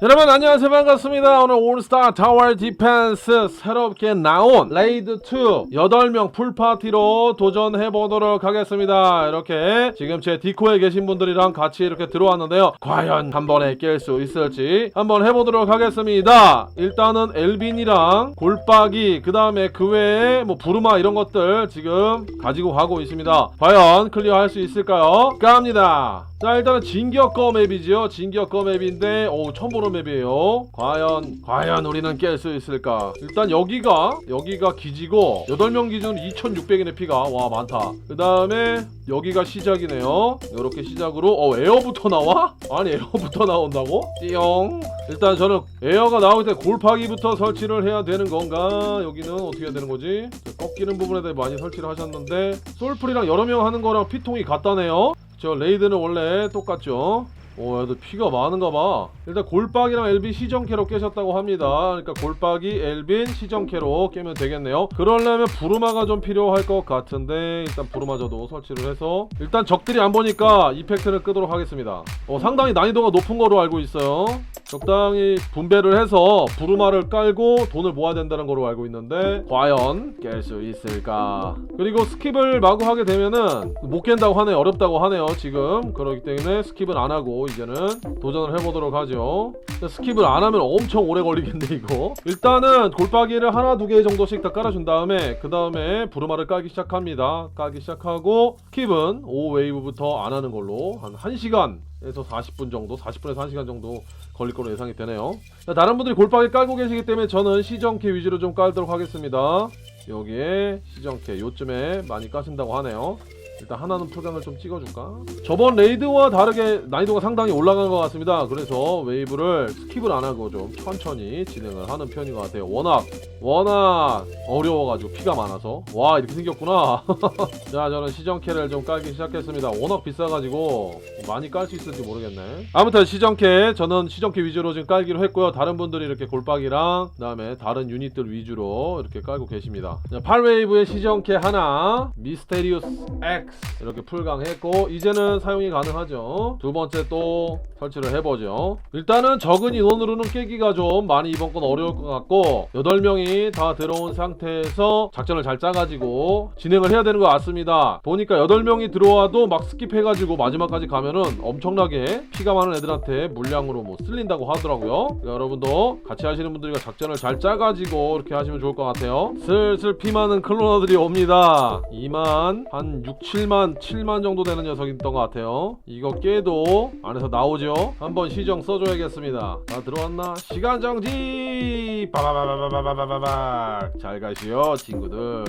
여러분 안녕하세요. 반갑습니다. 오늘 올스타 타워 디펜스 새롭게 나온 레이드 2 8명 풀파티로 도전해 보도록 하겠습니다. 이렇게 지금 제 디코에 계신 분들이랑 같이 이렇게 들어왔는데요. 과연 한 번에 깰 수 있을지 한번 해보도록 하겠습니다. 일단은 엘빈이랑 골박이 그 다음에 그 외에 뭐 부르마 이런 것들 지금 가지고 가고 있습니다. 과연 클리어할 수 있을까요? 갑니다. 자 일단은 진격거 맵이지요. 진격거 맵인데 오 처음 보는 맵이에요. 과연 과연 우리는 깰 수 있을까? 일단 여기가 여기가 기지고 8명 기준 2600인의 피가 와 많다. 그 다음에 여기가 시작이네요. 이렇게 시작으로 어 에어부터 나와? 아니 에어부터 나온다고? 띠용. 일단 저는 에어가 나올 때 골파기부터 설치를 해야 되는 건가? 여기는 어떻게 해야 되는 거지? 저 꺾이는 부분에 대해 많이 설치를 하셨는데 솔플이랑 여러 명 하는 거랑 피통이 같다네요. 저 레이드는 원래 똑같죠. 오, 얘들 피가 많은가 봐. 일단 골박이랑 엘빈 시정캐로 깨셨다고 합니다. 그러니까 골박이, 엘빈, 시정캐로 깨면 되겠네요. 그러려면 부르마가 좀 필요할 것 같은데 일단 부르마저도 설치를 해서 일단 적들이 안 보니까 이펙트를 끄도록 하겠습니다. 어, 상당히 난이도가 높은 거로 알고 있어요. 적당히 분배를 해서 부르마를 깔고 돈을 모아야 된다는 거로 알고 있는데 과연 깰 수 있을까? 그리고 스킵을 마구 하게 되면은 못 깬다고 하네요. 어렵다고 하네요. 지금 그렇기 때문에 스킵은 안 하고 이제는 도전을 해보도록 하죠. 스킵을 안 하면 엄청 오래 걸리겠네 이거. 일단은 골박이를 하나 두 개 정도씩 다 깔아준 다음에 그 다음에 부르마를 깔기 시작합니다. 깔기 시작하고 스킵은 5 웨이브부터 안 하는 걸로 한 1시간 에서 40분 정도, 40분에서 1시간 정도 걸릴 거로 예상이 되네요. 자, 다른 분들이 골박이 깔고 계시기 때문에 저는 시정캐 위주로 좀 깔도록 하겠습니다. 여기에 시정캐 요쯤에 많이 까신다고 하네요. 일단 하나는 풀강을 좀 찍어줄까? 저번 레이드와 다르게 난이도가 상당히 올라간 것 같습니다. 그래서 웨이브를 스킵을 안 하고 좀 천천히 진행을 하는 편인 것 같아요. 워낙 워낙 어려워가지고 피가 많아서 와 이렇게 생겼구나. 자 저는 시정캐를 좀 깔기 시작했습니다. 워낙 비싸가지고 많이 깔 수 있을지 모르겠네. 아무튼 시정캐 저는 시정캐 위주로 지금 깔기로 했고요. 다른 분들이 이렇게 골박이랑 그다음에 다른 유닛들 위주로 이렇게 깔고 계십니다. 8웨이브의 시정캐 하나, 미스테리우스 X 이렇게 풀강했고 이제는 사용이 가능하죠. 두 번째 또 설치를 해보죠. 일단은 적은 인원으로는 깨기가 좀 많이 이번 건 어려울 것 같고 8명이 다 들어온 상태에서 작전을 잘 짜가지고 진행을 해야 되는 것 같습니다. 보니까 8명이 들어와도 막 스킵해가지고 마지막까지 가면은 엄청나게 피가 많은 애들한테 물량으로 뭐 쓸린다고 하더라고요. 여러분도 같이 하시는 분들과 작전을 잘 짜가지고 이렇게 하시면 좋을 것 같아요. 슬슬 피 많은 클로너들이 옵니다. 2만 한 6, 7 만, 7만 정도 되는 녀석이 있던 것 같아요. 이거 깨도 안에서 나오죠. 한번 시정 써줘야겠습니다. 다 들어왔나? 시간 정지! 빠바바바바바바바박 잘 가시오 친구들.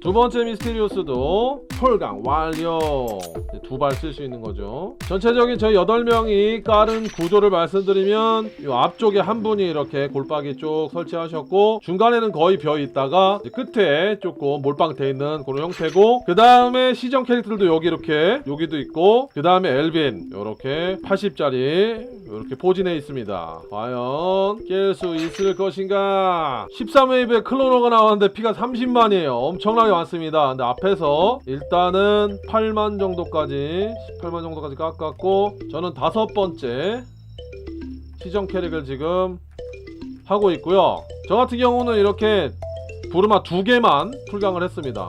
두 번째 미스테리오스도 폴강 완료. 두 발 쓸 수 있는 거죠. 전체적인 저희 8명이 깔은 구조를 말씀드리면 이 앞쪽에 한 분이 이렇게 골박이 쪽 설치하셨고 중간에는 거의 비어 있다가 끝에 조금 몰빵 돼 있는 그런 형태고 그 다음에 시정 캐릭터들도 여기 이렇게 여기도 있고 그 다음에 엘빈 이렇게 80짜리 이렇게 포진해 있습니다. 과연 깰 수 있을 것인가? 13웨이브에 클로너가 나왔는데 피가 30만이에요. 엄청나게 많습니다. 근데 앞에서 일단은 8만 정도까지 18만 정도까지 깎았고 저는 다섯 번째 시정 캐릭을 지금 하고 있고요. 저 같은 경우는 이렇게 부르마 두 개만 풀강을 했습니다.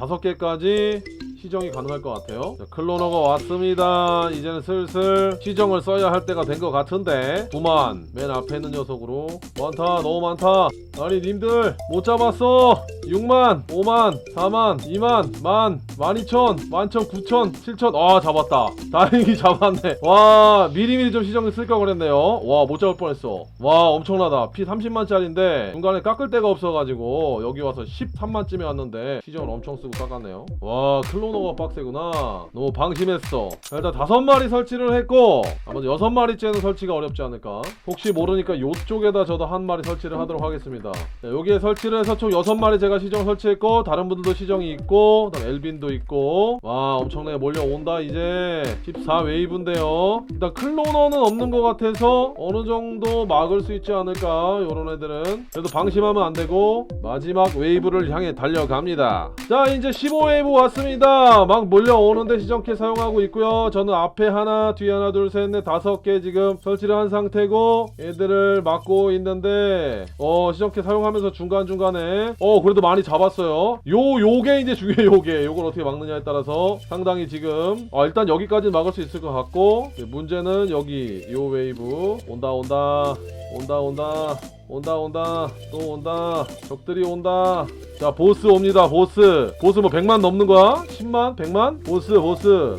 어, 다섯 개까지 시정이 가능할 것 같아요. 자, 클로너가 왔습니다. 이제는 슬슬 시정을 써야 할 때가 된 것 같은데. 9만 맨 앞에 있는 녀석으로. 많다 너무 많다. 아니 님들 못 잡았어. 6만 5만 4만 2만 만 12,000 만천 9천 7천. 아 잡았다. 다행히 잡았네. 와 미리미리 좀 시정을 쓸 걸 그랬네요. 와 못 잡을 뻔했어. 와 엄청나다. 피 30만짜리인데 중간에 깎을 데가 없어가지고 여기 와서 13만쯤에 왔는데 시정을 엄청 쓰고 깎았네요. 와 클로 너가 빡세구나. 너무 방심했어. 자, 일단 다섯 마리 설치를 했고 아마 여섯 마리째는 설치가 어렵지 않을까. 혹시 모르니까 요쪽에다 저도 한 마리 설치를 하도록 하겠습니다. 자, 여기에 설치를 해서 총 여섯 마리 제가 시정 설치했고 다른 분들도 시정이 있고 그다음 엘빈도 있고. 와 엄청나게 몰려온다 이제. 14 웨이브인데요. 일단 클로너는 없는 것 같아서 어느 정도 막을 수 있지 않을까 요런 애들은. 그래도 방심하면 안 되고 마지막 웨이브를 향해 달려갑니다. 자 이제 15웨이브 왔습니다 자, 막 몰려오는데 시정키 사용하고 있고요. 저는 앞에 하나, 뒤에 하나, 둘, 셋, 넷, 다섯 개 지금 설치를 한 상태고 얘들을 막고 있는데 어, 시정키 사용하면서 중간중간에 어, 그래도 많이 잡았어요. 요 요게 이제 중요해 요게. 요걸 어떻게 막느냐에 따라서 상당히 지금 어, 일단 여기까지 막을 수 있을 것 같고 네, 문제는 여기 요 웨이브 온다 온다 온다 온다 온다 온다 또 온다 적들이 온다 자 보스 옵니다 보스 보스 뭐 100만 넘는 거야? 10만? 100만? 보스 보스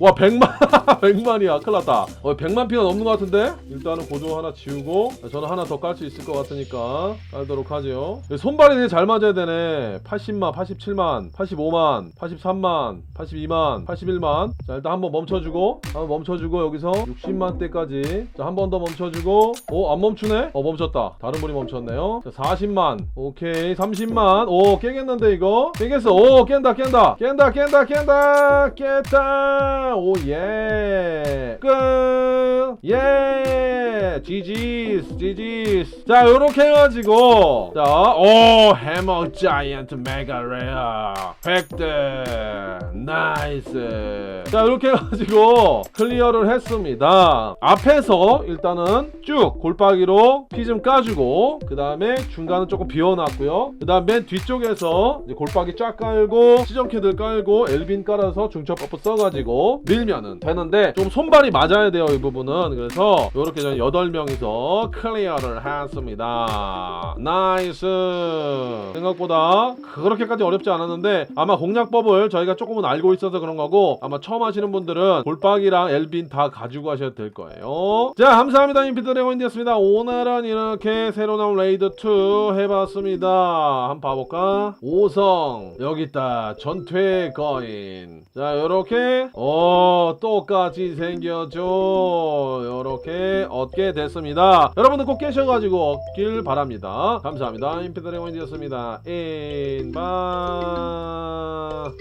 와 100만 100만이야. 큰일 났다. 어, 100만 피가 넘는 것 같은데? 일단은 고조 하나 지우고 저는 하나 더 깔 수 있을 것 같으니까 깔도록 하죠. 손발이 되게 잘 맞아야 되네. 80만 87만 85만 83만 82만 81만. 자 일단 한번 멈춰주고 한번 멈춰주고 여기서 60만 대까지. 자 한 번 더 멈춰주고. 오 안 멈추네? 어 멈췄다. 다른 분이 멈췄네요. 자 40만. 오케이 30만. 오 깨겠는데 이거? 깨겠어. 오 깬다 깬다. 깬다 깬다 깬다. 깼다 오예. 끝예. 지지스 지지스. 자 요렇게 해가지고. 자오 해머 자이언트 메가 레어. 100대 나이스. 자 이렇게 해가지고 클리어를 했습니다. 앞에서 일단은 쭉 골박이로 피 좀 까주고 그 다음에 중간은 조금 비워놨고요. 그 다음 맨 뒤쪽에서 골박이 쫙 깔고 시정캐들 깔고 엘빈 깔아서 중첩 버프 써가지고 밀면은 되는데 좀 손발이 맞아야 돼요 이 부분은. 그래서 이렇게 저는 8명이서 클리어를 했습니다. 나이스! 생각보다 그렇게까지 어렵지 않았는데 아마 공략법을 저희가 조금은 알고 있어서 그런 거고 아마 처음 하시는 분들은 골박이랑 엘빈 다 가지고 하셔도 될 거예요. 자 감사합니다. 인피드래곤이었습니다. 오늘은 이렇게 새로 나온 레이드 2 해봤습니다. 한번 봐볼까? 5성 여기 있다. 전투의 거인. 자 요렇게 어 똑같이 생겼죠 요렇게 얻게 됐습니다. 여러분들 꼭 깨셔가지고 얻길 바랍니다. 감사합니다. 인피드래곤이었습니다. 인바